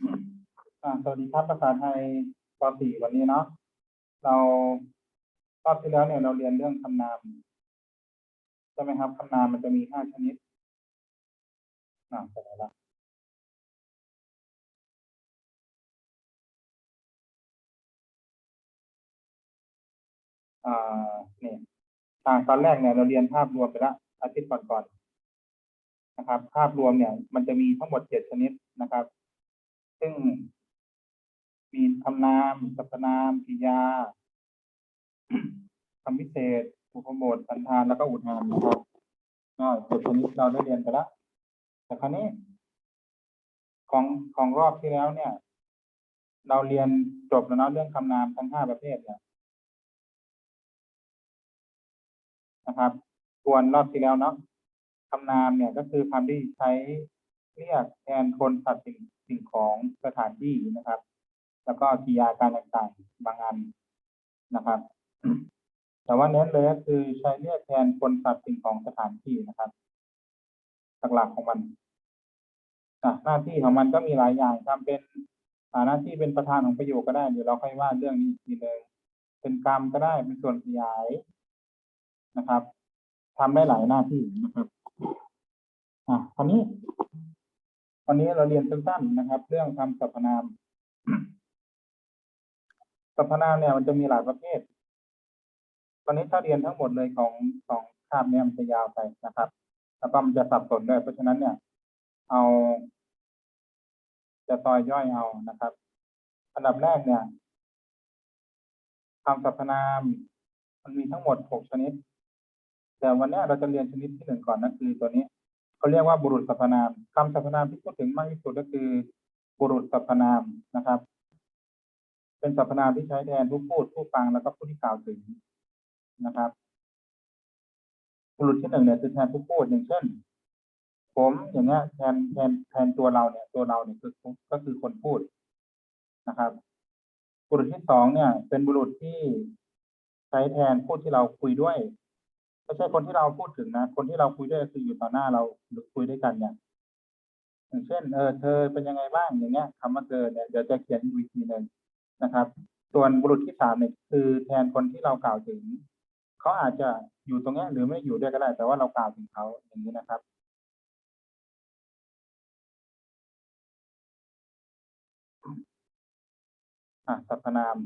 สวัสดีครับภาษาไทยป .4 วันนี้เนาะเรารอบที่แล้วเนี่ยเราเรียนเรื่องคำนามใช่ไหมครับคำนามมันจะมีห้าชนิดอ่าไปไหนละอ่าเนี่ยอ่าตอนแรกเนี่ยเราเรียนภาพรวมไปล้วอาทิตย์ก่อนๆนะครับ ภาพรวมเนี่ย มันจะมีทั้งหมดเจ็ดชนิดนะครับ ซึ่ง มีคำนามสรรพนามกิยาคำพิเศษอุปโมทสันธานแล้วก็อุทานนะครับก็จ็ดชนิดเราได้เรียนไปแล้วแต่คราวนี้ ของของรอบที่แล้วเนี่ย เราเรียนจบแล้วเนาะเรื่องคำนามทั้งห้าประเภทเนี่ยนะครับส่วนรอบที่แล้วเนาะคำนามเนี่ยก็คือคำที่ใช้เรียกแทนคนสัตว์สิ่ง สิ่งของสถานที่นะครับ แล้วก็กิยาการต่างๆบางอันนะครับ แต่ว่าเน้นเลยก็คือใช้เรียกแทนคนสัตว์สิ่งของสถานที่นะครับหลักๆของมันอะหน้าที่ของมันก็มีหลายอย่างทำเป็นหน้าที่เป็นประธานของประโยคก็ได้เดี๋ยวเราค่อยว่าเรื่องนี้อีกทีหนึงเป็นกรรมก็ได้เป็นส่วนขยายนะครับทำได้หลายหน้าที่นะครับอะคราวนี้ วันนี้เราเรียนสั้นๆนะครับ เรื่องคำสรรพนาม สรรพนามเนี่ยมันจะมีหลายประเภท ตอนนี้ถ้าเรียนทั้งหมดเลยของสองคาบเนี่ยมันจะยาวไปนะครับ แล้วก็มันจะสับสนด้วยเพราะฉะนั้นเนี่ย เอา จะซอยย่อยเอานะครับ อันดับแรกเนี่ยคำสรรพนาม มันมีทั้งหมดหกชนิด แต่วันนี้เราจะเรียนชนิดที่หนึ่งก่อนนั่นคือตัวนี้ เขาเรียกว่าบุรุษสรรพนามคำสรรพนามที่พูดถึงมากที่สุดก็คือ บุรุษสรรพนามนะครับ เป็นสรรพนามที่ใช้แทนผู้พูดผู้ฟังแล้วก็ผู้ที่กล่าวถึงนะครับ บุรุษที่หนึ่งเนี่ยคือแทนผู้พูดอย่างเช่น ผมอย่างเงี้ยแทนแทนแทนตัวเราเนี่ย ตัวเราเนี่ยคือก็คือคนพูดนะครับ บุรุษที่สองเนี่ย เป็นบุรุษที่ใช้แทนผู้ที่เราคุยด้วย ไม่ใช่คนที่เราพูดถึงนะ คนที่เราคุยด้วยคืออยู่ต่อหน้าเราหรือคุยด้วยกันเนี่ยอย่างเช่น เออ เธอเป็นยังไงบ้างอย่างเงี้ยคำว่าเธอเนี่ยเดี๋ยวจะเขียนอีกวิธีหนึ่งนะครับ ส่วนบุรุษที่สามเนี่ยคือแทนคนที่เรากล่าวถึงเขาอาจจะอยู่ตรงเนี้ยหรือไม่อยู่ด้วยก็ได้ แต่ว่าเรากล่าวถึงเขาอย่างนี้นะครับอะสรรพนาม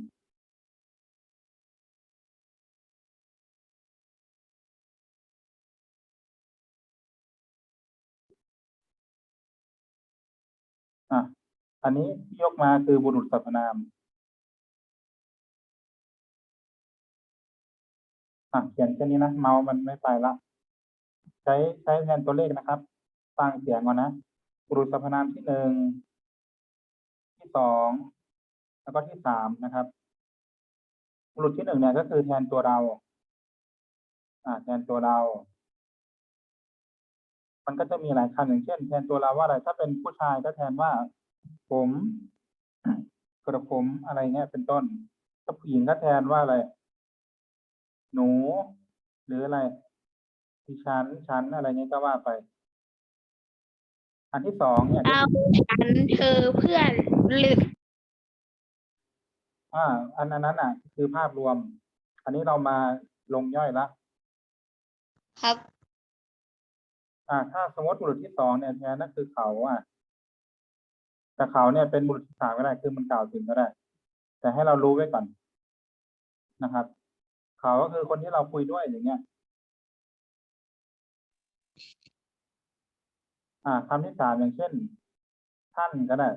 อันนี้ที่ยกมาคือบุรุษสรรพนามอะเขียนแค่นี้นะ เมาส์มันไม่ไปละ ใช้ใช้แทนตัวเลขนะครับฟังเสียงก่อนนะ บุรุษสรรพนามที่หนึ่งที่สองแล้วก็ที่สามนะครับ บุรุษที่หนึ่งเนี่ยก็คือแทนตัวเรา อ่า แทนตัวเรา มันก็จะมีหลายคำอย่างเช่น แทนตัวเราว่าอะไร ถ้าเป็นผู้ชายก็แทนว่า ผมกระผมอะไรเงี้ยเป็นต้นถ้าผู้หญิงก็แทนว่าอะไร หนู หรืออะไรดิฉันฉันอะไรเงี้ยก็ว่าไป อันที่สองเนี่ยก็เราคือฉันเธอเพื่อนหรืออ่าอันอันนั้นอะ คือภาพรวม อันนี้เรามาลงย่อยละครับ อ่า ถ้าสมมติบุรุษที่สองเนี่ยแทนนั่นคือเขาอะ แต่เขาเนี่ยเป็นบุรุษที่สามก็ได้คือมันกล่าวถึงก็ได้ แต่ให้เรารู้ไว้ก่อนนะครับ เขาก็คือคนที่เราคุยด้วยอย่างเงี้ย อ่าคำที่สามอย่างเช่น ท่านก็ได้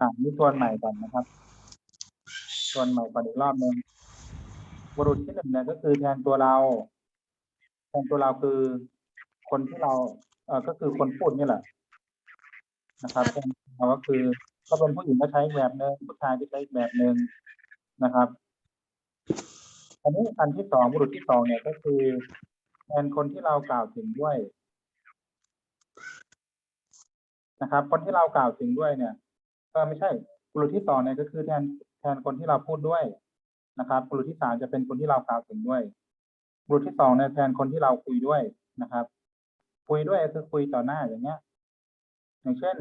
อ่านี่ทวนใหม่ก่อนนะครับทวนใหม่ก่อนอีกรอบหนึ่งบุรุษที่หนึ่งเนี่ยก็คือแทนตัวเราแทนตัวเราคือคนที่เรา ก็คือคนพูดนี่แหละนะครับแทนเราก็คือก็เป็นผู้หญิงก็ใช้อีกแบบหนึ่งผู้ชายก็ใช้อีกแบบหนึ่งนะครับอันนี้อันที่สองบุรุษที่สองเนี่ยก็คือแทนคนที่เรากล่าวถึงด้วยนะครับ คนที่เรากล่าวถึงด้วยเนี่ยก็ไม่ใช่บุรุษที่สองเนี่ยก็คือแทนแทนคนที่เราพูดด้วยนะครับบุรุษที่สามจะเป็นคนที่เรากล่าวถึงด้วยบุรุษที่สองเนี่ยแทนคนที่เราคุยด้วยนะครับ คุยด้วยคือคุยต่อหน้าอย่างเงี้ย อย่างเช่น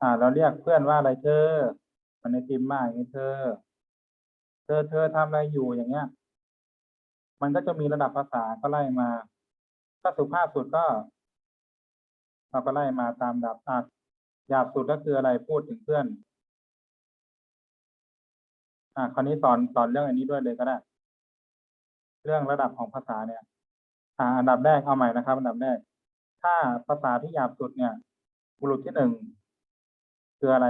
อ่า เราเรียกเพื่อนว่าอะไรเธอ มันในติมมากอย่างนี้เธอ เธอเธอทำอะไรอยู่อย่างเงี้ย มันก็จะมีระดับภาษาก็ไล่มา ถ้าสุภาพสุดก็เราก็ไล่มาตามระดับอะหยาบสุดก็คืออะไรพูดถึงเพื่อน อ่า คราวนี้สอนสอนเรื่องอันนี้ด้วยเลยก็ได้ เรื่องระดับของภาษาเนี่ย อ่าอันดับแรกเอาใหม่นะครับ อันดับแรก ถ้าภาษาที่หยาบสุดเนี่ย บุรุษที่หนึ่งคืออะไร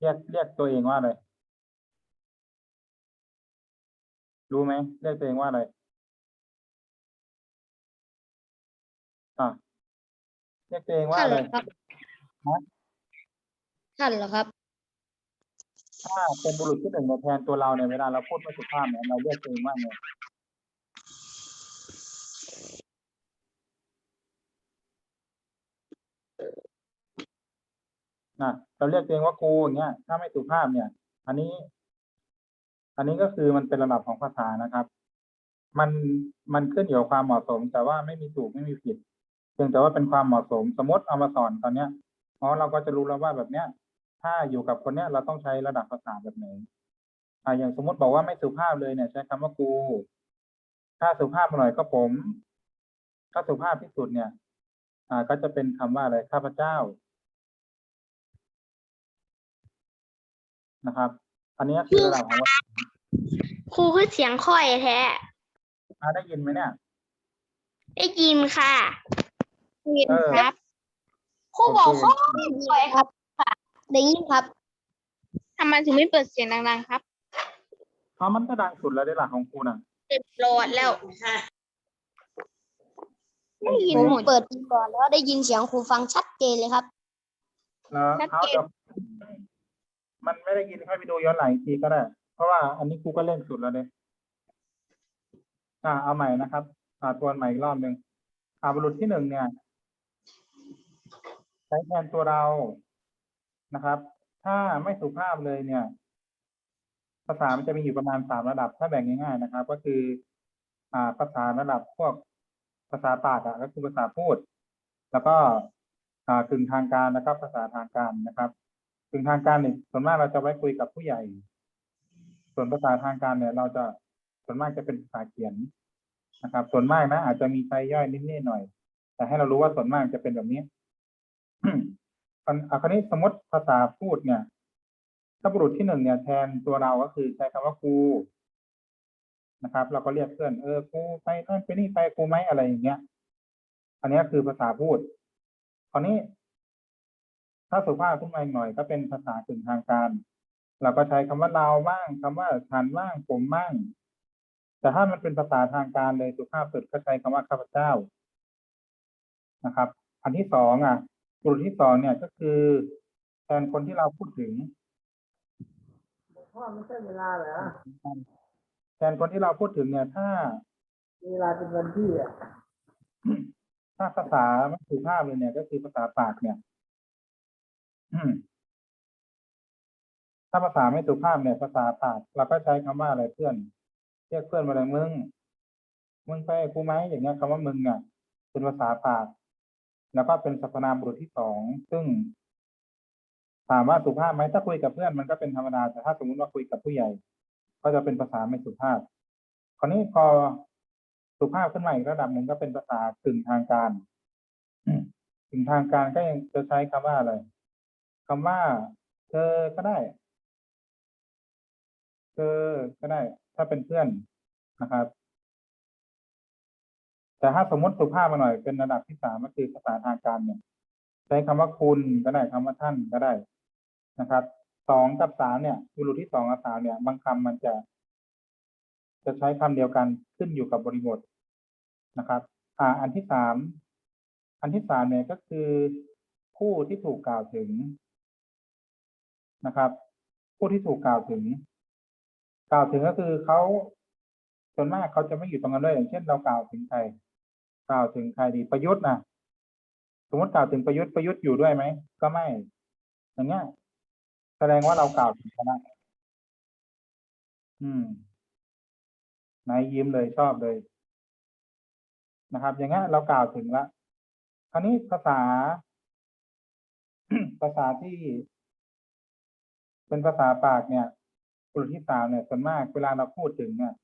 เรียกเรียกตัวเองว่าอะไร รู้ไหมเรียกตัวเองว่าอะไรอะเรียกตัวเองว่าท่านอะเหไรรอครับฮะ ท่านเหรอครับ ถ้าเป็นบุรุษที่หนึ่งเนี่ยแทนตัวเราเนี่ยเวลาเราพูดไม่สุภาพเนี่ยเราเรียกตัวเองว่าไง นะเราเรียกตัวเองว่าครูอย่างเงี้ย ถ้าไม่สุภาพเนี่ย อันนี้ อันนี้ก็คือมันเป็นระดับของภาษานะครับ มันมันขึ้นอยู่กับความเหมาะสม แต่ว่าไม่มีถูกไม่มีผิดเพียงแต่ว่าเป็นความเหมาะสม สมมติเอามาสอนตอนเนี้ยอ๋อเราก็จะรู้แล้วว่าแบบเนี้ย ถ้าอยู่กับคนเนี้ยเราต้องใช้ระดับภาษาแบบไหนอ่าอย่างสมมติบอกว่าไม่สุภาพเลยเนี่ย ใช้คำว่ากูถ้าสุภาพหน่อยก็ผม ถ้าสุภาพที่สุดเนี่ย อ่า ก็จะเป็นคำว่าอะไรข้าพเจ้า นะครับ อันนี้คือระดับของว่าครูคือเสียงค่อยแท้อ่าได้ยินไหมเนี่ย ได้ยินค่ะได้ยินเออครับครูบอกค่อยค่อยครับได้ยินครับทำไมถึงไม่เปิดเสียงดังๆครับเพราะมันก็ดังสุดแล้วได้หลักของครูน่ะเต็มโหลดแล้วได้ยินผมหมดเปิดก่อนแล้วได้ยินเสียงครูฟังชัดเจนเลยครับแล้วชัดเอาเจนเดี๋ยว มันไม่ได้ยินค่อยไปดูย้อนหลังอีกทีก็ได้ เพราะว่าอันนี้ครูก็เล่นสุดแล้วเลยอ่าเอาใหม่นะครับอ่าทวใหม่อีกรอบหนึ่งอ่าบุรุษที่หนึ่งเนี่ยใช้แทนตัวเรานะครับ ถ้าไม่สุภาพเลยเนี่ย ภาษามันจะมีอยู่ประมาณสามระดับ ถ้าแบ่งง่ายๆนะครับ ก็คือ อ่าภาษาระดับพวกภาษาปากอะก็คือภาษาพูด แล้วก็อ่ากึ่งทางการแล้วก็ภาษาทางการนะครับ กึ่งทางการเนี่ยส่วนมากเราจะไว้คุยกับผู้ใหญ่ ส่วนภาษาทางการเนี่ย เราจะส่วนมากจะเป็นภาษาเขียนนะครับ ส่วนมากนะอาจจะมีไซย่อยนิดๆหน่อย แต่ให้เรารู้ว่าส่วนมากจะเป็นแบบนี้อันอะคราวนี้สมมติภาษาพูดเนี่ยถ้าบุรุษที่หนึ่งเนี่ยแทนตัวเราก็คือใช้คำว่าครูนะครับ เราก็เรียกเพื่อนเออครูไปนั่นไปนี่ไปครูไหมอะไรอย่างเงี้ย อันนี้คือภาษาพูดคราวนี้ ถ้าสุภาพขึ้นมาอีกหน่อย ก็เป็นภาษากึ่งทางการ เราก็ใช้คำว่าเราบ้างคำว่าฉันบ้างผมบ้าง แต่ถ้ามันเป็นภาษาทางการเลยสุภาพสุดก็ใช้คำว่าข้าพเจ้านะครับ อันที่สองอะบุรุษที่สองเนี่ยก็คือแทนคนที่เราพูดถึงพ่อไม่ใช่เวลาเหรอแทนคนที่เราพูดถึงเนี่ย ถ้า เวลาเป็นวันที่อะถ้าภาษาไม่สุภาพเลยเนี่ย ก็คือภาษาปากเนี่ยอืม ถ้าภาษาไม่สุภาพเนี่ยภาษาปากเราก็ใช้คำว่าอะไรเพื่อนเรียกเพื่อนมาเลยมึงมึงไปกูไหมอย่างเงี้ยคำว่ามึงเนี่ยเป็นภาษาปาก แล้วก็เป็นสรรพนามบุรุษที่สองซึ่งถามว่าสุภาพไหมถ้าคุยกับเพื่อนมันก็เป็นธรรมดาแต่ถ้าสมมติว่าคุยกับผู้ใหญ่ ก็จะเป็นภาษาไม่สุภาพ คราวนี้พอสุภาพขึ้นมาอีกระดับหนึ่งก็เป็นภาษากึ่งทางการกึ่งทางการก็ยังจะใช้คำว่าอะไร คำว่า เธอก็ได้ เธอก็ได้ ถ้าเป็นเพื่อนนะครับ แต่ถ้าสมมติสุภาพมาหน่อยเป็นระดับที่สามก็คือภาษาทางการเนี่ยใช้คำว่าคุณก็ได้คำว่าท่านก็ได้นะครับสองกับสามเนี่ยบุรุษที่สองกับสามเนี่ย บางคำมันจะ จะใช้คำเดียวกันขึ้นอยู่กับบริบทนะครับ อ่า อันที่สามอันที่สามเนี่ยก็คือผู้ที่ถูกกล่าวถึง นะครับ ผู้ที่ถูกกล่าวถึง กล่าวถึงก็คือเขาส่วนมากเขาจะไม่อยู่ตรงนั้นเลยอย่างเช่น เรากล่าวถึงใครกล่าวถึงใครดีประยุทธ์นะสมมติกล่าวถึงประยุทธ์ประยุทธ์อยู่ด้วยไหมก็ไม่ อย่างเงี้ยแสดงว่าเรากล่าวถึงคณะอืมนายยิ้มเลยชอบเลยนะครับ อย่างเงี้ยเรากล่าวถึงละคราวนี้ภาษา ภาษาที่ เป็นภาษาปากเนี่ยกลุ่มที่สามเนี่ยส่วนมากเวลาเราพูดถึงเนี่ย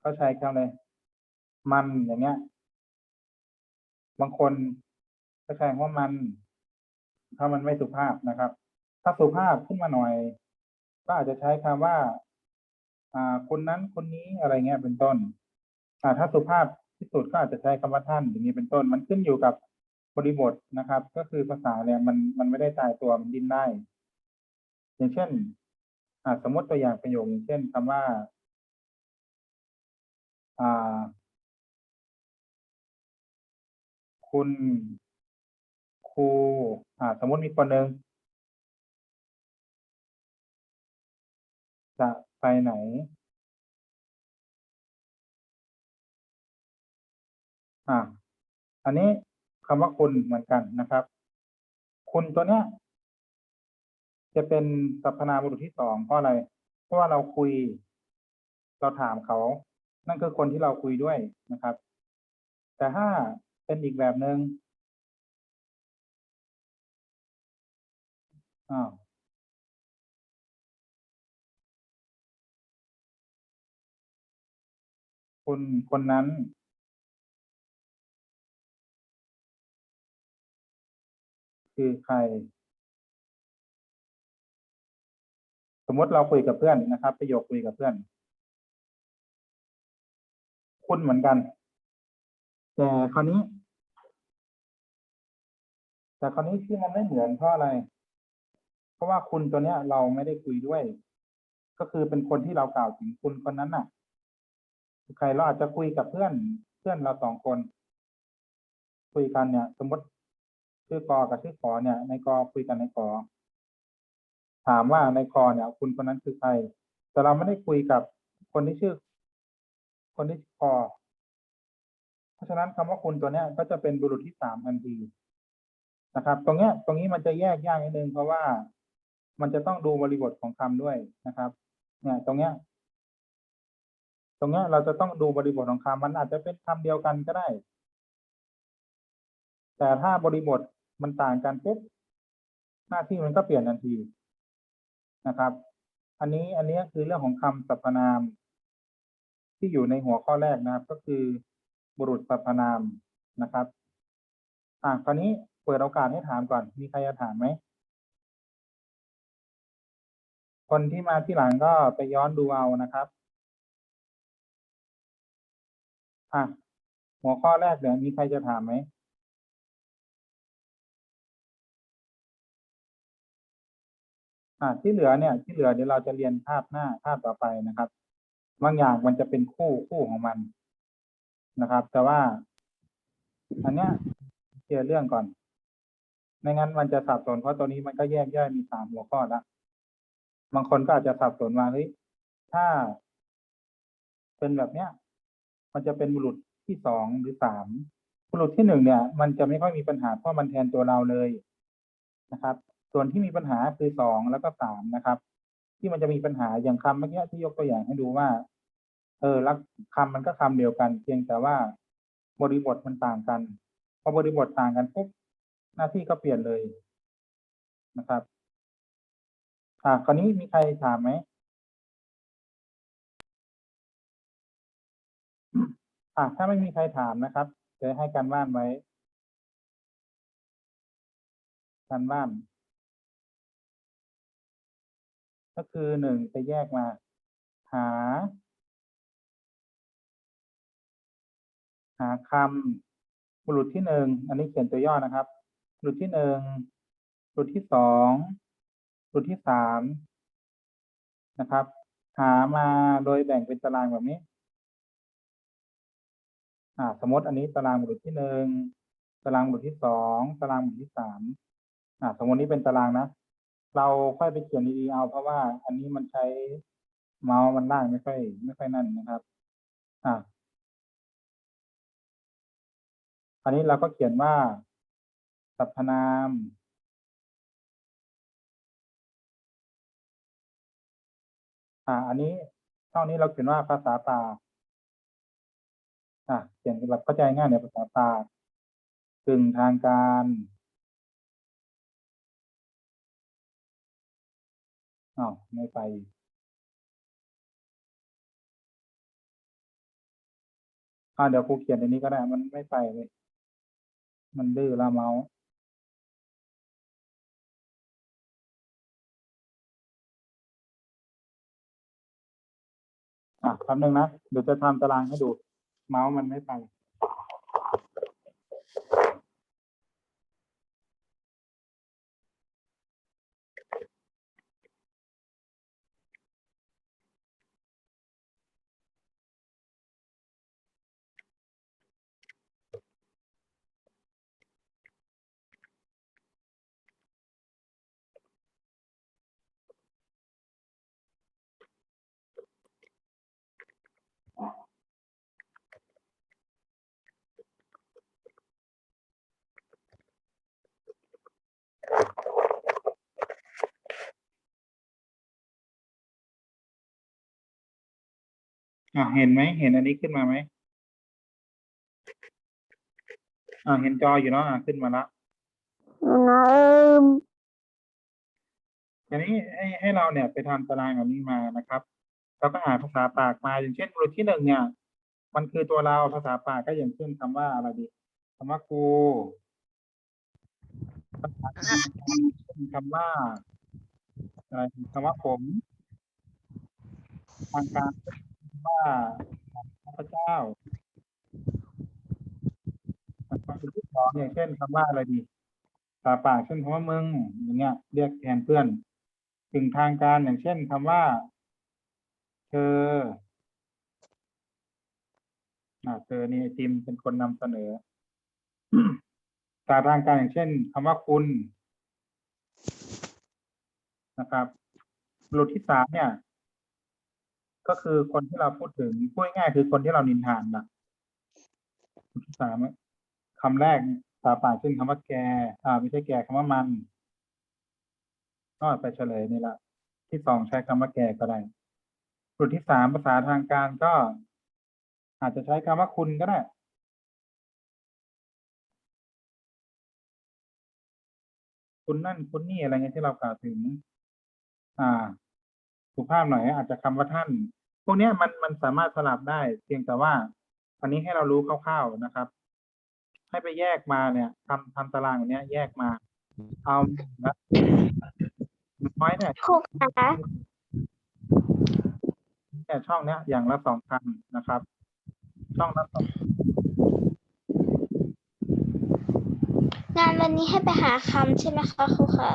เขาใช้คำเลย มันอย่างเงี้ย บางคนก็ใช้คำว่ามัน ถ้ามันไม่สุภาพนะครับ ถ้าสุภาพขึ้นมาหน่อย ก็อาจจะใช้คำว่า อ่า คนนั้นคนนี้อะไรเงี้ยเป็นต้น อ่า ถ้าสุภาพที่สุดก็อาจจะใช้คำว่าท่านอย่างนี้เป็นต้น มันขึ้นอยู่กับบริบทนะครับ ก็คือภาษาเนี่ยมันมันไม่ได้ตายตัวมันดิ้นได้ อย่างเช่นสมมติตัวอย่างประโยคอย่งเช่นคำว่าคุณครูสมมติมีคนหนึ่งจะไปไหน อ่า อันนี้คำว่าคุณเหมือนกันนะครับ คุณตัวเนี้ย จะเป็นสรรพนามบุรุษที่สองเพราะอะไร เพราะว่าเราคุย เราถามเขา นั่นคือคนที่เราคุยด้วยนะครับ แต่ถ้าเป็นอีกแบบหนึง่งอ้าวคุณคนนั้นคือใคร สมมติเราคุยกับเพื่อนนะครับ ประโยคคุยกับเพื่อน คุณเหมือนกัน แต่คราวนี้ แต่คราวนี้ที่มันไม่เหมือนเพราะอะไร เพราะว่าคุณตัวเนี้ย เราไม่ได้คุยด้วย ก็คือเป็นคนที่เรากล่าวถึงคุณคนนั้นน่ะ ใครเราอาจจะคุยกับเพื่อน เพื่อนเราสองคน คุยกันเนี่ย สมมติชื่อกอกับชื่อขอเนี่ย ในกอคุยกันในกอ ถามว่าในกอเนี่ย คุณคนนั้นคือใคร แต่เราไม่ได้คุยกับคนที่ชื่อ คนที่ชื่อเพราะฉะนั้นคำว่าคุณตัวเนี้ยก็จะเป็นบุรุษที่สามทันทีนะครับ ตรงเนี้ย ตรงนี้มันจะแยกยากนิดนึงเพราะว่ามันจะต้องดูบริบทของคำด้วยนะครับ เนี่ยตรงเนี้ย ตรงเนี้ยเราจะต้องดูบริบทของคำมันอาจจะเป็นคำเดียวกันก็ได้ แต่ถ้าบริบทมันต่างกันปุ๊บหน้าที่มันก็เปลี่ยนทันที นะครับ อันนี้อันนี้คือเรื่องของคำสรรพนาม ที่อยู่ในหัวข้อแรกนะครับ ก็คือบุรุษสรรพนามนะครับ อะคราวนี้เปิดโอกาสให้ถามก่อน มีใครจะถามไหมคนที่มาที่หลังก็ไปย้อนดูเอานะครับอะหัวข้อแรกเนี่ยวมีใครจะถามไหม อ่าที่เหลือเนี่ย ที่เหลือเดี๋ยวเราจะเรียนภาพหน้าภาพต่อไปนะครับ บางอย่างมันจะเป็นคู่คู่ของมันนะครับ แต่ว่า อันเนี้ยเคลียร์เรื่องก่อนไม่งั้นมันจะสับสนเพราะตัวนี้มันก็แยกย่อยมีสามหัวข้อล้วบางคนก็อาจจะสับสนว่าเฮ้ยถ้า เป็นแบบเนี้ย มันจะเป็นบุรุษที่สองหรือสามบุรุษที่หนึ่งเนี่ย มันจะไม่ค่อยมีปัญหาเพราะมันแทนตัวเราเลยนะครับ ส่วนที่มีปัญหาคือสองแล้วก็สามนะครับ ที่มันจะมีปัญหาอย่างคำเมื่อกี้ที่ยกตัวอย่างให้ดูว่า เออล้วคำมันก็คำเดียวกัน เพียงแต่ว่าบริบทมันต่างกัน พอบริบทต่างกันปุ๊บหน้าที่ก็เปลี่ยนเลยนะครับ อ่าคราวนี้มีใครถามไหมอะถ้าไม่มีใครถามนะครับจะให้การบ้านไว้ การบ้าน ก็คือหนึ่งจะแยกมา หา หาคำบุรุษที่หนึ่งอันนี้เขียนตัวย่อนะครับ บุรุษที่หนึ่งบุรุษที่สองบุรุษที่สามนะครับ หามาโดยแบ่งเป็นตารางแบบนี้อ่าสมมติอันนี้ตารางบุรุษที่หนึ่งตารางบุรุษที่สองตารางบุรุษที่สามอ่าสมมตินี้เป็นตารางนะ เราค่อยไปเขียนดีๆเอา เพราะว่าอันนี้มันใช้เมาส์มันล่างไม่ค่อยไม่ค่อยนั่นนะครับ อ่าอันนี้เราก็เขียนว่าสรรพนามอ่า อันนี้ช่องนี้เราเขียนว่าภาษาป่าอะเขียนแบบเข้าใจง่ายในภาษาป่ากึ่งทางการ อ้าวไม่ไปอ่าเดี๋ยวครูเขียนในนี้ก็ได้ มันไม่ไปเลยมันดื้อละเมาส์อะคำหนึ่งนะ เดี๋ยวจะทำตารางให้ดู เมาส์มันไม่ไป อะเห็นไหมเห็นอันนี้ขึ้นมาไหมอ่าเห็นจออยู่เนาะอะขึ้นมาละทีนี้ให้ให้เราเนี่ยไปทำตารางแบบนี้มานะครับเราก็อ่านภาษาปากมาอย่างเช่นบทที่หนึ่งเนี่ย มันคือตัวเราภาษาปากก็อย่างเช่นคำว่าอะไรดีคำว่ากูภาษาอังกฤษคำว่าอะไรคำว่าผมทางการ คำว่าพระเจ้าคำที่สองอย่างเช่นคำว่าอะไรดีภาษาปากเช่นคำว่ามึงอย่างเงี้ย เรียกแทนเพื่อนถึงทางการอย่างเช่นคำว่า เธออ่าเธอนี่ไอติมเป็นคนนำเสนอสาทางการอย่างเช่นคำว่าคุณนะครับบุรุษที่สามเนี่ย ก็คือคนที่เราพูดถึงพูดง่ายคือคนที่เรานินทานนะบุรุษที่สามคำแรกสาปากเช่นคำว่าแก อ่า ไม่ใช่แกคำว่ามันก็ไปเฉลยนี่ละที่สองใช้คำว่าแกก็ได้กลุ่มที่สามภาษาทางการก็ อาจจะใช้คำว่าคุณก็ได้คุณนั่นคุณนี่อะไรเงี้ยที่เรากล่าวถึง อ่า สุภาพหน่อยอาจจะคำว่าท่าน พวกเนี้ยมันมันสามารถสลับได้ เพียงแต่ว่าอันนี้ให้เรารู้คร่าวๆนะครับ ให้ไปแยกมาเนี่ยทำทำตารางแบบเนี้ย แยกมา เอานะน้อยเนี่ยครูคะเนี่ยช่องเนี้ยอย่างละสองคำนะครับ ช่องละสองงานวันนี้ให้ไปหาคำใช่ไหมคะครูคะ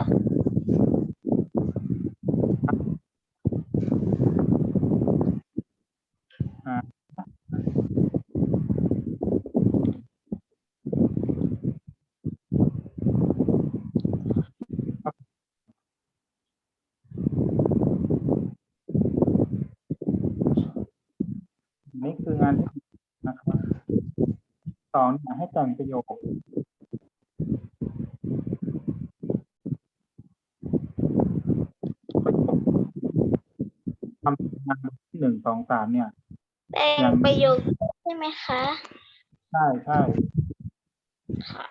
นี่คืองานที่นะครับส องเนี่ยให้แต่งประโยคประโยคคำงานที่หนึ่งสองสามเนี่ยแปลยังงประโยคใช่ไหมคะ ใช่ใช่ค่ะ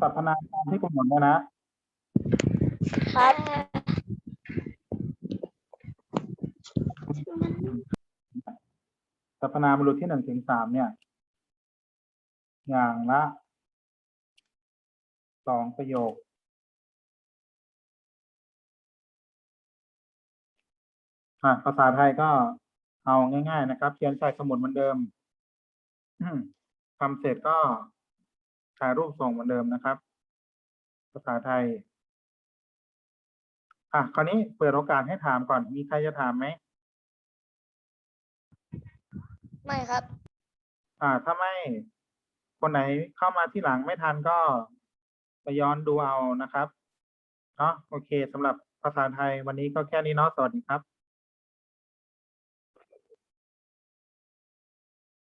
สรรพนามตามที่กำหนดนะนะครับ สรรพ นาบุรุษที่หนึ่งถึงสามเนี่ย อย่างละสองประโยค ภาษาไทยก็เอาง่าย ๆ นะครับ เขียนใส่สมุดเหมือนเดิมทำเสร็จก็ถ่ายรูปส่งเหมือนเดิมนะครับ ภาษาไทย อะ คราวนี้เปิดโอกาสให้ถามก่อน มีใครจะถามไหม ไม่ครับ อ่า ถ้าไม่ คนไหนเข้ามาที่หลังไม่ทันก็ไปย้อนดูเอานะครับ เนาะ โอเคสำหรับภาษาไทยวันนี้ก็แค่นี้เนาะ สวัสดีครับ